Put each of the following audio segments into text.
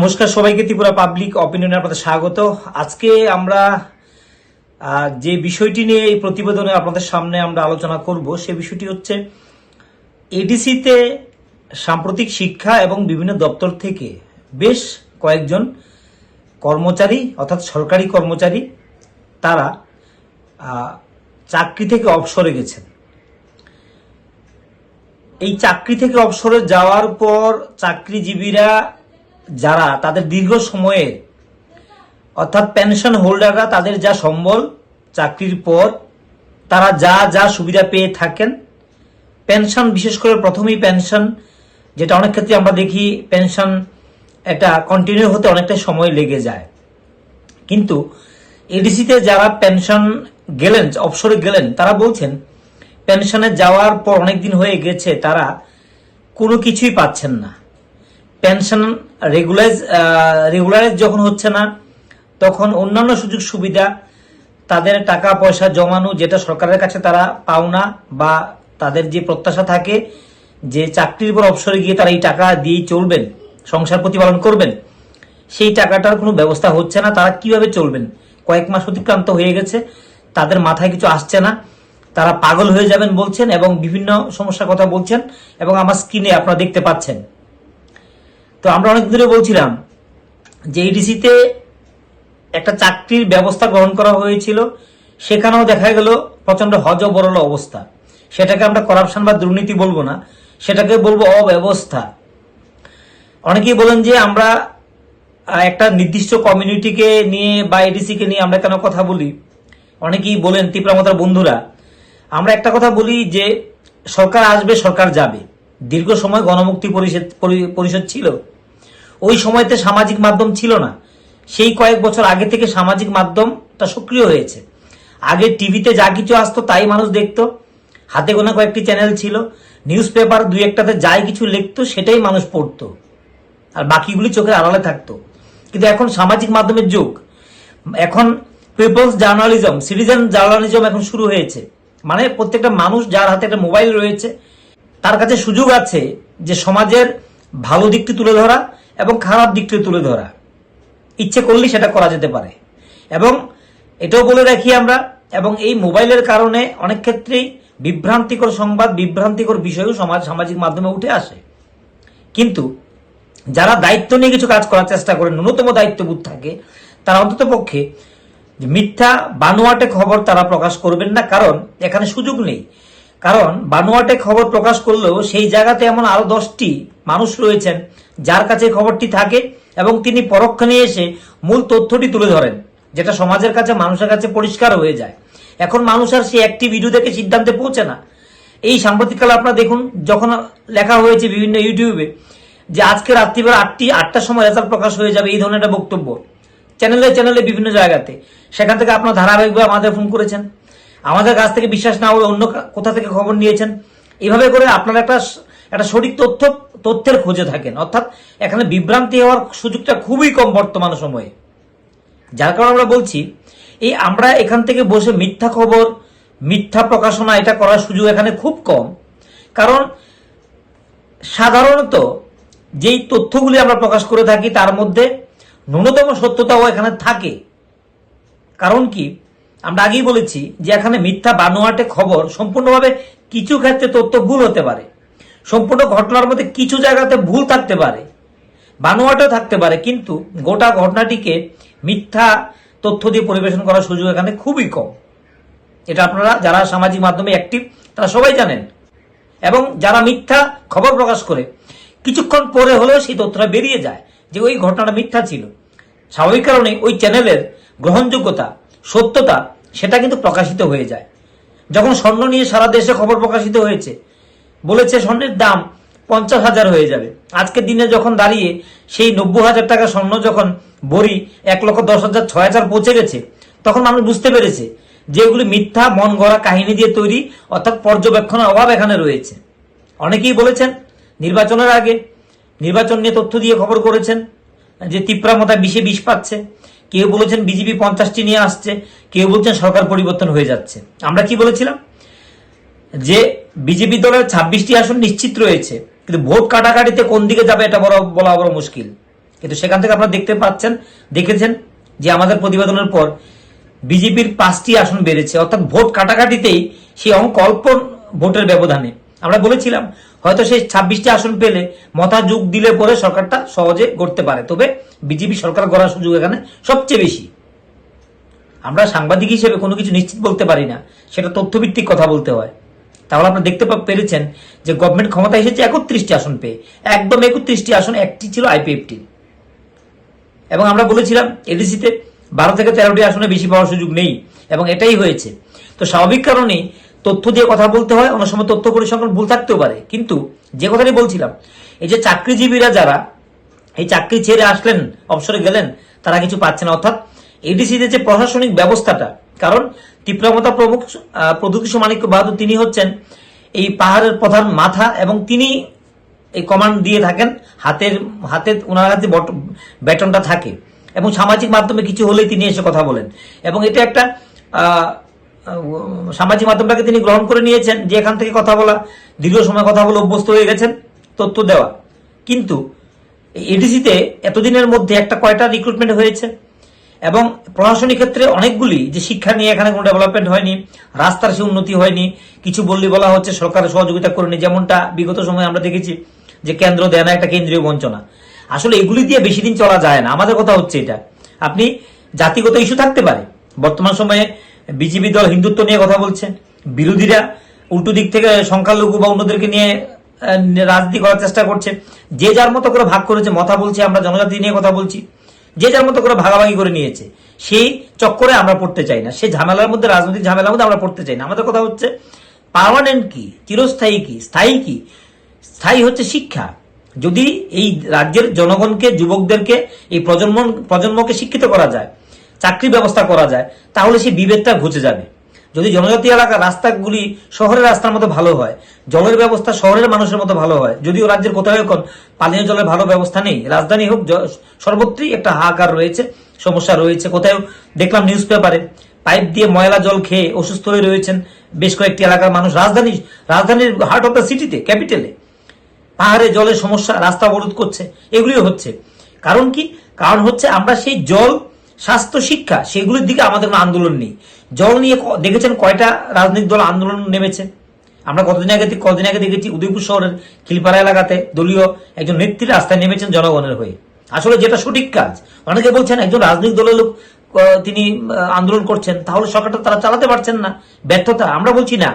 নমস্কার সবাইকে, ত্রিপুরা পাবলিক অপিনিয়নে আপনাদের স্বাগত। আজকে আমরা যে বিষয়টি নিয়ে এই প্রতিবেদনে আপনাদের সামনে আমরা আলোচনা করব, সে বিষয়টি হচ্ছে এডিসিতে সাম্প্রতিক শিক্ষা এবং বিভিন্ন দপ্তর থেকে বেশ কয়েকজন কর্মচারী, অর্থাৎ সরকারি কর্মচারী, তারা চাকরি থেকে অবসরে গেছেন। এই চাকরি থেকে অবসরে যাওয়ার পর চাকরিজীবীরা যারা তাদের দীর্ঘ সময়ে, অর্থাৎ পেনশন হোল্ডাররা তাদের যা সম্বল, চাকরির পর তারা যা যা সুবিধা পেয়ে থাকেন পেনশন বিশেষ করে প্রথমেই পেনশন যেটা অনেক ক্ষেত্রে আমরা দেখি পেনশন এটা কন্টিনিউ হতে অনেকটা সময় লেগে যায়। কিন্তু এডিসিতে যারা পেনশন গেলেন, অবসরে গেলেন, তারা বলছেন পেনশনে যাওয়ার পর অনেক দিন হয়ে গেছে, তারা কোনো কিছুই পাচ্ছেন না। পেনশন রেগুলাইজ রেগুলারাইজ যখন হচ্ছে না, তখন অন্যান্য সুযোগ সুবিধা, তাদের টাকা, পয়সা জমানো যেটা সরকারের কাছে তারা পাওনা বা তাদের যে প্রত্যাশা থাকে, যে চাকরির পর অবসরে গিয়ে তারা এই টাকা দিয়েই চলবেন, সংসার প্রতিপালন করবেন, সেই টাকাটার কোনো ব্যবস্থা হচ্ছে না, তারা কীভাবে চলবেন? কয়েক মাস অতিক্রান্ত হয়ে গেছে, তাদের মাথায় কিছু আসছে না, তারা পাগল হয়ে যাবেন বলছেন এবং বিভিন্ন সমস্যার কথা বলছেন এবং আমার স্ক্রিনে আপনারা দেখতে পাচ্ছেন। তো আমরা অনেক ধরে বলছিলাম যে ইডিসিতে একটা চাকরির ব্যবস্থা গ্রহণ করা হয়েছিল, সেখানেও দেখা গেল প্রচণ্ড হজ বরল অবস্থা। সেটাকে আমরা করাপশন বা দুর্নীতি বলব না, সেটাকে বলব অব্যবস্থা। অনেকেই বলেন যে আমরা একটা নির্দিষ্ট কমিউনিটিকে নিয়ে বা এডিসিকে নিয়ে আমরা কেন কথা বলি? অনেকেই বলেন তীব্রামতার বন্ধুরা, আমরা একটা কথা বলি যে সরকার আসবে, সরকার যাবে। দীর্ঘ সময় গণমুক্তি পরিষদ পরি- পরিষদ ছিল। ওই সময়তে সামাজিক মাধ্যম ছিল না। সেই কয়েক বছর আগে থেকে সামাজিক মাধ্যমটা সক্রিয় হয়েছে। আগে টিভিতে যা কিছু আসতো তাই মানুষ দেখতো। হাতে গোনা কয়েকটি চ্যানেল ছিল। নিউজ পেপার দুই একটাতে যাই কিছু লিখতো, সেটাই মানুষ পড়তো। আর বাকিগুলি চোখের আড়ালে থাকতো। কিন্তু এখন সামাজিক মাধ্যমের যুগ। এখন পিপলস জার্নালিজম সিটিজেন জার্নালিজম এখন শুরু হয়েছে। মানে প্রত্যেকটা মানুষ যার হাতে একটা মোবাইল রয়েছে তার কাছে সুযোগ আছে যে সমাজের ভালো দিকটি তুলে ধরা এবং খারাপ দিকটি তুলে ধরা। ইচ্ছে করলে সেটা করা যেতে পারে। এবং এটাও বলে রাখি আমরা, এবং এই মোবাইলের কারণে অনেক ক্ষেত্রেই বিভ্রান্তিকর সংবাদ, বিভ্রান্তিকর বিষয়ও সমাজ, সামাজিক মাধ্যমে উঠে আসে। কিন্তু যারা দায়িত্ব নিয়ে কিছু কাজ করার চেষ্টা করে ন্যূনতম দায়িত্ববোধ থাকে, তারা অন্তত পক্ষে মিথ্যা, বানোয়াটে খবর তারা প্রকাশ করবেন না, কারণ এখানে সুযোগ নেই। কারণ বানোয়াটে খবর প্রকাশ করলেও সেই জায়গাতে এমন আরও দশটি মানুষ রয়েছেন, যার কাছে খবরটি থাকে এবং তিনি পরক্ষণে এসে মূল তথ্যটি তুলে ধরেন, যেটা সমাজের কাছে, মানুষের কাছে পরিষ্কার হয়ে যায়। এখন মানুষ আর সেই একটি ভিডিও দেখে সিদ্ধান্তে পৌঁছে না। এই সাম্প্রতিককালে আপনারা দেখুন, যখন লেখা হয়েছে বিভিন্ন ইউটিউবে যে আজকে রাত্রিবেলা আটটি, আটটার সময় রেজাল্ট প্রকাশ হয়ে যাবে এই ধরনের একটা বক্তব্য। চ্যানেলে চ্যানেলে বিভিন্ন জায়গাতে। সেখান থেকে আপনার ধারাবাহিকভাবে আমাদের ফোন করেছেন। আমাদের কাছ থেকে বিশ্বাস না হলে অন্য কোথা থেকে খবর নিয়েছেন? এভাবে করে আপনারা একটা একটা সঠিক তথ্য, তথ্যের খোঁজে থাকেন। অর্থাৎ এখানে বিভ্রান্তি হওয়ার সুযোগটা খুবই কম বর্তমান সময়ে। যার কারণে আমরা বলছি, এই আমরা এখান থেকে বসে মিথ্যা খবর, মিথ্যা প্রকাশনা এটা করার সুযোগ এখানে খুব কম। কারণ সাধারণত যেই তথ্যগুলি আমরা প্রকাশ করে থাকি তার মধ্যে ন্যূনতম সত্যতাও এখানে থাকে। কারণ কি? আমরা আগেই বলেছি যে এখানে মিথ্যা বানোয়াটে খবর সম্পূর্ণভাবে কিছু ক্ষেত্রে তথ্য ভুল হতে পারে। সম্পূর্ণ ঘটনার মধ্যে কিছু জায়গাতে ভুল থাকতে পারে, বানোয়াটেও থাকতে পারে, কিন্তু গোটা ঘটনাটিকে মিথ্যা তথ্য দিয়ে পরিবেশন করার সুযোগ এখানে খুবই কম। এটা আপনারা যারা সামাজিক মাধ্যমে অ্যাক্টিভ তারা সবাই জানেন। এবং যারা মিথ্যা খবর প্রকাশ করে, কিছুক্ষণ পরে হলেও সেই তথ্যটা বেরিয়ে যায় যে ওই ঘটনাটা মিথ্যা ছিল। স্বাভাবিক কারণে ওই চ্যানেলের গ্রহণযোগ্যতা সত্যতা, সেটা কিন্তু প্রকাশিত হয়ে যায়। যখন স্বর্ণ নিয়ে সারা দেশে খবর প্রকাশিত হয়েছে, বলেছে স্বর্ণের দাম পঞ্চাশ হাজার হয়ে যাবে। আজকের দিনে যখন দাঁড়িয়ে সেই নব্বই হাজার টাকা স্বর্ণ যখন বড়ি এক লক্ষ দশ হাজার ছয় হাজার পৌঁছে গেছে, তখন মানুষ বুঝতে পেরেছে যে এগুলি মিথ্যা, মন গড়া কাহিনী দিয়ে তৈরি, অর্থাৎ পর্যবেক্ষণের অভাব এখানে রয়েছে। অনেকেই বলেছেন, নির্বাচনের আগে নির্বাচন নিয়ে তথ্য দিয়ে খবর করেছেন, যে তিপ্রামতা বিষে বিষ পাচ্ছে। কেউ বলেছেন বিজেপি পঞ্চাশটি নিয়ে আসছে, কেউ বলছেন সরকার পরিবর্তন হয়ে যাচ্ছে। আমরা কি বলেছিলাম? যে বিজেপি দলের ছাব্বিশটি আসন নিশ্চিত রয়েছে, কিন্তু ভোট কাটাকাটিতে কোন দিকে যাবে এটা বড় বলা বড় মুশকিল। কিন্তু সেখান থেকে আপনারা দেখতে পাচ্ছেন, দেখেছেন যে আমাদের প্রতিবেদনের পর বিজেপির পাঁচটি আসন বেড়েছে। অর্থাৎ ভোট কাটাকাটিতেই সেই অঙ্ক অল্প ভোটের ব্যবধানে। আমরা বলেছিলাম হয়তো সেই ছাব্বিশটি আসন পেলে মতা যুগ দিলে পরে সরকারটা সহজে গড়তে পারে। তবে বিজেপি সরকার গড়ার সুযোগ এখানে সবচেয়ে বেশি। আমরা সাংবাদিক হিসেবে কোনো কিছু নিশ্চিত বলতে পারি না, সেটা তথ্যভিত্তিক কথা বলতে হয়। তাহলে আপনারা দেখতে পেরেছেন যে গভর্নমেন্ট ক্ষমতা এসেছে একত্রিশটি আসন পেয়ে। একদম একত্রিশটি আসন, একটি ছিল আইপিএফটি এবং আমরা বলেছিলাম এডিসিতে বারো থেকে তেরোটি আসনে বেশি পাওয়ার সুযোগ নেই, এবং এটাই হয়েছে। তো স্বাভাবিক কারণেই তথ্য দিয়ে কথা বলতে হয় অনেক সময় তথ্য পরিসংখ্যান ভুল থাকতেও পারে। কিন্তু যে কথাটি বলছিলাম, এই যে চাকরিজীবীরা যারা, এই চাকরি ছেড়ে আসলেন, অবসরে গেলেন, তারা কিছু পাচ্ছে না। অর্থাৎ এডিসিতে যে প্রশাসনিক ব্যবস্থাটা, কারণ তীব্রমতা প্রমুখ প্রদ্যুৎ মানিক্য বাহাদুর তিনি হচ্ছেন এই পাহাড়ের প্রধান মাথা এবং তিনি এই কমান্ড দিয়ে থাকেন, হাতের, হাতে ওনার হাতে ব্যাটনটা থাকে। এবং সামাজিক মাধ্যমে কিছু হলেই তিনি এসে কথা বলেন। এবং এটা একটা সামাজিক মাধ্যমটাকে তিনি গ্রহণ করে নিয়েছেন, যে এখান থেকে কথা বলা, দীর্ঘ সময় কথা বলে অভ্যস্ত হয়ে গেছেন, তথ্য দেওয়া। কিন্তু এডিসিতে এতদিনের মধ্যে একটা কয়টা রিক্রুটমেন্ট হয়েছে, এবং প্রশাসনিক ক্ষেত্রে অনেকগুলি যে শিক্ষা নিয়ে এখানে কোনো ডেভেলপমেন্ট হয়নি, রাস্তার সে উন্নতি হয়নি, কিছু বললি বলা হচ্ছে সরকারের সহযোগিতা করেনি, যেমনটা বিগত সময়ে আমরা দেখেছি যে কেন্দ্র দেয় না একটা কেন্দ্রীয় বঞ্চনা। আসলে এগুলি দিয়ে বেশি দিন চলা যায় না। আমাদের কথা হচ্ছে এটা। আপনি জাতিগত ইস্যু থাকতে পারে। বর্তমান সময়ে বিজেপি দল হিন্দুত্ব নিয়ে কথা বলছে। বিরোধীরা উল্টো দিক থেকে সংখ্যালঘু বা অন্যদেরকে নিয়ে রাজনীতি করার চেষ্টা করছে। যে যার মতো করে ভাগ করেছে, মথা বলছে, আমরা জনজাতি নিয়ে কথা বলছি। যে যার মতো করে ভাগাভাগি করে নিয়েছে, সেই চক্করে আমরা পড়তে চাই না। সেই ঝামেলার মধ্যে, রাজনৈতিক ঝামেলার মধ্যে আমরা পড়তে চাই না। আমাদের কথা হচ্ছে পার্মানেন্ট কি, চিরস্থায়ী কি, স্থায়ী কি? স্থায়ী হচ্ছে শিক্ষা। যদি এই রাজ্যের জনগণকে, যুবকদেরকে, এই প্রজন্ম, প্রজন্মকে শিক্ষিত করা যায় চাকরি ব্যবস্থা করা যায়, তাহলে সেই বিভেদটা ঘুচে যাবে। যদি জনজাতি এলাকার রাস্তাগুলি শহরের রাস্তার মতো ভালো হয়, জলের ব্যবস্থা শহরের মানুষের মতো ভালো হয়, যদিও রাজ্যের কোথাও এখন পানীয় জলের ভালো ব্যবস্থা নেই। রাজধানী হোক সর্বত্রই একটা হাহাকার রয়েছে, সমস্যা রয়েছে। কোথাও দেখলাম নিউজ পেপারে পাইপ দিয়ে ময়লা জল খেয়ে অসুস্থ হয়ে রয়েছেন বেশ কয়েকটি এলাকার মানুষ। রাজধানী, রাজধানীর হার্ট অফ দ্য সিটিতে ক্যাপিটালে পাহাড়ে জলের সমস্যা, রাস্তা অবরোধ করছে, এগুলিও হচ্ছে। কারণ কি? কারণ হচ্ছে আমরা সেই জল স্বাস্থ্য, শিক্ষা, সেগুলির দিকে আমাদের কোনো আন্দোলন নেই। জল নিয়ে দেখেছেন কয়টা রাজনৈতিক দল আন্দোলন নেমেছে? আমরা কতদিন আগে কদিন আগে দেখেছি উদয়পুর শহরের খিলপাড়া এলাকাতে দলীয় একজন নেত্রী রাস্তায় নেমেছেন জনগণের হয়ে। আসলে যেটা সঠিক কাজ, অনেকে বলছেন একজন রাজনৈতিক দলের লোক তিনি আন্দোলন করছেন, তাহলে সরকারটা তারা চালাতে পারছেন না। ব্যর্থতা, আমরা বলছি না।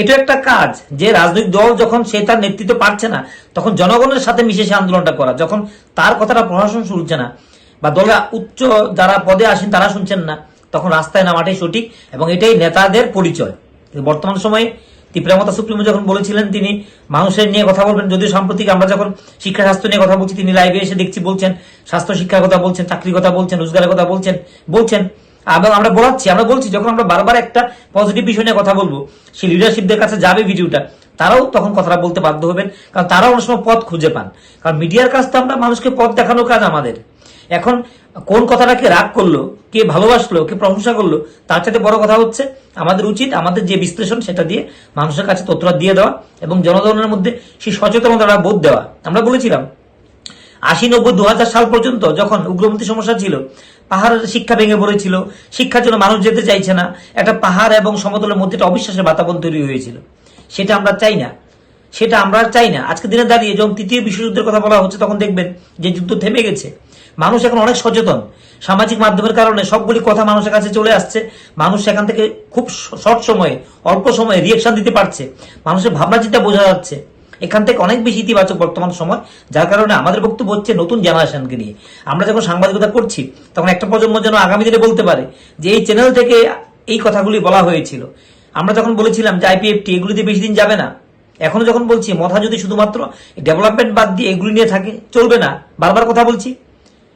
এটা একটা কাজ যে রাজনৈতিক দল যখন সে তার নেতৃত্ব পারছে না, তখন জনগণের সাথে মিশে সে আন্দোলনটা করা। যখন তার কথাটা প্রশাসন শুনছে না বা দলে উচ্চ যারা পদে আসেন তারা শুনছেন না, তখন রাস্তায় নামাটাই সঠিক এবং এটাই নেতাদের পরিচয়। বর্তমান সময়ে তীব্রামতা সুপ্রিমো যখন বলেছিলেন তিনি, মানুষের নিয়ে কথা বলবেন, যদিও সাম্প্রতিক আমরা যখন শিক্ষা, স্বাস্থ্য নিয়ে কথা বলছি, তিনি লাইভে এসে দেখছি বলছেন, স্বাস্থ্য, শিক্ষার কথা বলছেন, চাকরির কথা বলছেন, রোজগারের কথা বলছেন বলছেন। এবং আমরা বলাচ্ছি, আমরা বলছি, যখন আমরা বারবার একটা পজিটিভ বিষয় নিয়ে কথা বলব, সেই লিডারশিপদের কাছে যাবে ভিডিওটা, তারাও তখন কথাটা বলতে বাধ্য হবেন, কারণ তারাও অনেক সময় পথ খুঁজে পান। কারণ মিডিয়ার কাজ তো আমরা মানুষকে পথ দেখানোর কাজ আমাদের। এখন কোন কথাটাকে রাগ করল, কে ভালোবাসলো, কে প্রশংসা করল, তার সাথে বড় কথা হচ্ছে আমাদের উচিত আমাদের যে বিশ্লেষণ সেটা দিয়ে মানুষের কাছে তথ্যটা দিয়ে দেওয়া এবং জনগণের মধ্যে সেই সচেতনতা বোধ দেওয়া। আমরা বলেছিলাম, আশি নব্বই দু সাল পর্যন্ত যখন উগ্রপন্থী সমস্যা ছিল পাহাড়ের শিক্ষা ভেঙে পড়েছিল, শিক্ষার জন্য মানুষ যেতে চাইছে না, একটা পাহাড় এবং সমতলের মধ্যে একটা অবিশ্বাসের বাতাবরণ তৈরি হয়েছিল। সেটা আমরা চাই না। সেটা আমরা চাই না। আজকে দিনে দাঁড়িয়ে যখন তৃতীয় বিশ্বযুদ্ধের কথা বলা হচ্ছে, তখন দেখবেন যে যুদ্ধ থেমে গেছে। মানুষ এখন অনেক সচেতন। সামাজিক মাধ্যমের কারণে সবগুলি কথা মানুষের কাছে চলে আসছে। মানুষ সেখান থেকে খুব শর্ট সময়ে, অল্প সময়ে রিয়েকশন দিতে পারছে। মানুষের ভাবনা চিন্তা বোঝা যাচ্ছে। এখান থেকে অনেক বেশি ইতিবাচক বর্তমান সময়, যার কারণে আমাদের বক্তব্য হচ্ছে নতুন জেনারেশনকে নিয়ে। আমরা যখন সাংবাদিকতা করছি, তখন একটা প্রজন্ম যেন আগামী দিনে বলতে পারে যে এই চ্যানেল থেকে এই কথাগুলি বলা হয়েছিল। আমরা যখন বলেছিলাম যে আইপিএফটি এগুলিতে বেশি দিন যাবে না, এখনও যখন বলছি, মথা যদি শুধুমাত্র ডেভেলপমেন্ট বাদ দিয়ে এগুলি নিয়ে থাকে, চলবে না। বারবার কথা বলছি।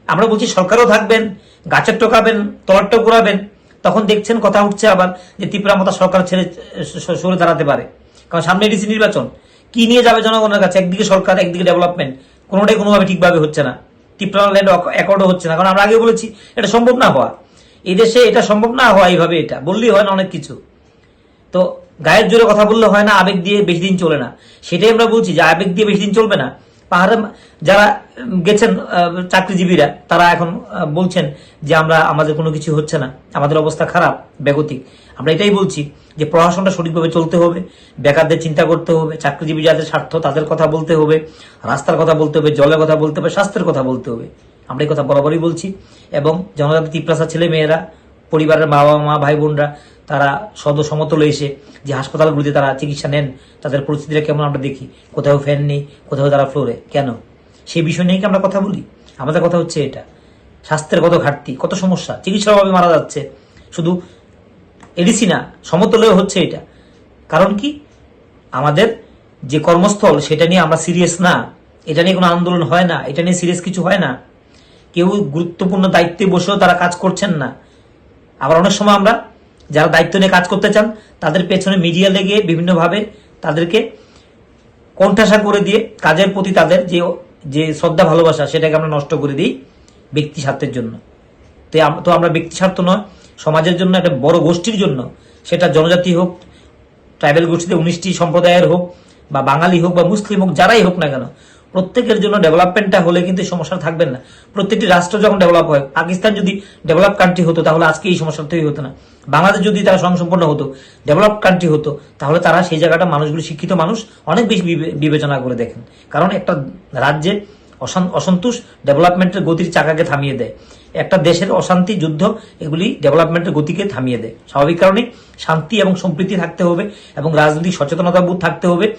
আমরা বলছি, সরকারও থাকবেন, গাছের টোকাবেন তলারটাও ঘোরাবেন। তখন দেখছেন, কথা উঠছে আবার যে ত্রিপুরা মতো সরকার ছেড়ে সরে দাঁড়াতে পারে। কারণ সামনে ডিসি নির্বাচন। কি নিয়ে যাবে জনগণের কাছে? একদিকে সরকার, একদিকে ডেভেলপমেন্ট। কোনোটাই কোনোভাবে ঠিকভাবে হচ্ছে না। ত্রিপুরা ল্যান্ড অ্যাকর্ডও হচ্ছে না। কারণ আমরা আগে বলেছি, এটা সম্ভব না হওয়া। এই দেশে এটা সম্ভব না হওয়া এইভাবে এটা। বললেই হয় না অনেক কিছু। তো গায়ের জোরে কথা বললে হয় না, আবেগ দিয়ে বেশি দিন চলে না। সেটাই আমরা বলছি যে, আবেগ দিয়ে বেশি দিন চলবে না। পাহাড়ে যারা গেছেন চাকরিজীবীরা, তারা এখন বলছেন যে আমরা, আমাদের কোনো কিছু হচ্ছে না। আমাদের অবস্থা খারাপ, বেগতিক। আমরা এটাই বলছি যে প্রশাসনটা সঠিকভাবে চলতে হবে, বেকারদের চিন্তা করতে হবে, চাকরিজীবী যাদের স্বার্থ, তাদের কথা বলতে হবে, রাস্তার কথা বলতে হবে, জলের কথা বলতে হবে, স্বাস্থ্যের কথা বলতে হবে। আমরা এই কথা বরাবরই বলছি। এবং জনজাতি তিপ্রাসা ছেলে মেয়েরা পরিবারের বাবা মা ভাই বোনরা তারা সদ সমতলে এসে যে হাসপাতালগুলিতে তারা চিকিৎসা নেন, তাদের পরিস্থিতিটা কেমন আমরা দেখি? কোথাও ফ্যান নেই, কোথাও তারা ফ্লোরে। কেন? সেই বিষয় নিয়ে কি আমরা কথা বলি? আমাদের কথা হচ্ছে এটা। স্বাস্থ্যের কত ঘাটতি, কত সমস্যা? চিকিৎসার অভাবে মারা যাচ্ছে। শুধু এডিসি না, সমতলেও হচ্ছে এটা। কারণ কি? আমাদের যে কর্মস্থল, সেটা নিয়ে আমরা সিরিয়াস না। এটা নিয়ে কোনো আন্দোলন হয় না। এটা নিয়ে সিরিয়াস কিছু হয় না। কেউ গুরুত্বপূর্ণ দায়িত্বে বসেও তারা কাজ করছেন না। আবার অনেক সময় আমরা যারা দায়িত্ব নিয়ে কাজ করতে চান, তাদের পেছনে মিডিয়া লেগে বিভিন্নভাবে তাদেরকে কণ্ঠাসা করে দিয়ে কাজের প্রতি তাদের যে যে শ্রদ্ধা, ভালোবাসা, সেটাকে আমরা নষ্ট করে দিই ব্যক্তি স্বার্থের জন্য। তো আম- তো আমরা ব্যক্তি স্বার্থ নয়, সমাজের জন্য একটা বড় গোষ্ঠীর জন্য। সেটা জনজাতি হোক ট্রাইবেল গোষ্ঠীতে উনিশটি সম্প্রদায়ের হোক, বা বাঙালি হোক, বা মুসলিম হোক, যারাই হোক না কেন প্রত্যেকের জন্য ডেভেলপমেন্টটা হলে কিন্তু এই সমস্যা থাকবেন না। প্রত্যেকটি রাষ্ট্র যখন ডেভেলপ হয়, পাকিস্তান যদি ডেভেলপ কান্ট্রি হতো, তাহলে আজকে এই সমস্যাটা তৈরি হতো না। বাংলাদেশ যদি তারা স্বয়ংসম্পন্ন হতো ডেভেলপ কান্ট্রি হতো, তাহলে তারা সেই জায়গাটা মানুষগুলো, শিক্ষিত মানুষ অনেক বেশি বিবে- বিবেচনা করে দেখেন। কারণ একটা রাজ্যে অসন্তোষ ডেভেলপমেন্টের গতির চাকাকে থামিয়ে দেয়। একটা দেশের অশান্তি, যুদ্ধ, এগুলি ডেভেলপমেন্টের গতিকে থামিয়ে দেয়। স্বাভাবিক কারণে শান্তি এবং সম্প্রীতি থাকতে হবে এবং রাজনৈতিক সচেতনতা বোধ থাকতে হবে,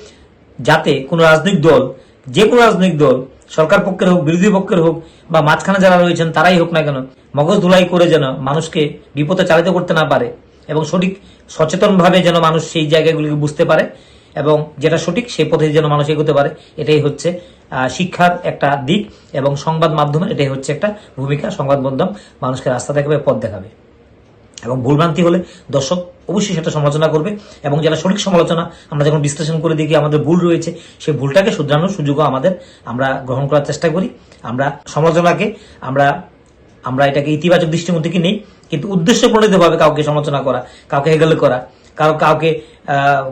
যাতে কোনো রাজনৈতিক দল যে কোনো রাজনৈতিক দল, সরকার পক্ষের হোক, বিরোধী পক্ষের হোক, বা মাঝখানে যারা রয়েছেন, তারাই হোক না কেন, মগজ ধুলাই করে যেন মানুষকে বিপদে চালিত করতে না পারে এবং সঠিক সচেতনভাবে যেন মানুষ সেই জায়গাগুলিকে বুঝতে পারে এবং যেটা সঠিক সেই পথে যেন মানুষ এগোতে পারে, এটাই হচ্ছে শিক্ষার একটা দিক এবং সংবাদ মাধ্যমের এটাই হচ্ছে একটা ভূমিকা। সংবাদ মাধ্যম মানুষকে রাস্তা দেখাবে, পথ দেখাবে। এবং ভুলভ্রান্তি হলে দর্শক অবশ্যই সেটা সমালোচনা করবে এবং যারা সঠিক সমালোচনা আমরা যখন বিশ্লেষণ করে দেখি আমাদের ভুল রয়েছে, সেই ভুলটাকে শুধরানোর সুযোগও আমাদের আমরা গ্রহণ করার চেষ্টা করি। আমরা সমালোচনাকে, আমরা আমরা এটাকে ইতিবাচক দৃষ্টির মধ্যে কি নেই, কিন্তু উদ্দেশ্য প্রণীতভাবে কাউকে সমালোচনা করা, কাউকে হেগেল করা, কারও, কাউকে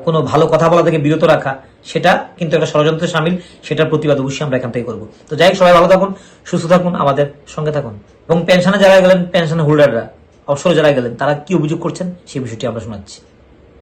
কোনো ভালো কথা বলা থেকে বিরত রাখা, সেটা কিন্তু একটা ষড়যন্ত্রের সামিল, সেটার প্রতিবাদ অবশ্যই আমরা এখান থেকে করব। তো যাই হোক, সবাই ভালো থাকুন, সুস্থ থাকুন, আমাদের সঙ্গে থাকুন। এবং পেনশনে যারা গেলেন, পেনশন হোল্ডাররা অবসরে যারা গেলেন তারা কি অভিযোগ করছেন? সেই বিষয়টি আমরা শোনাচ্ছি।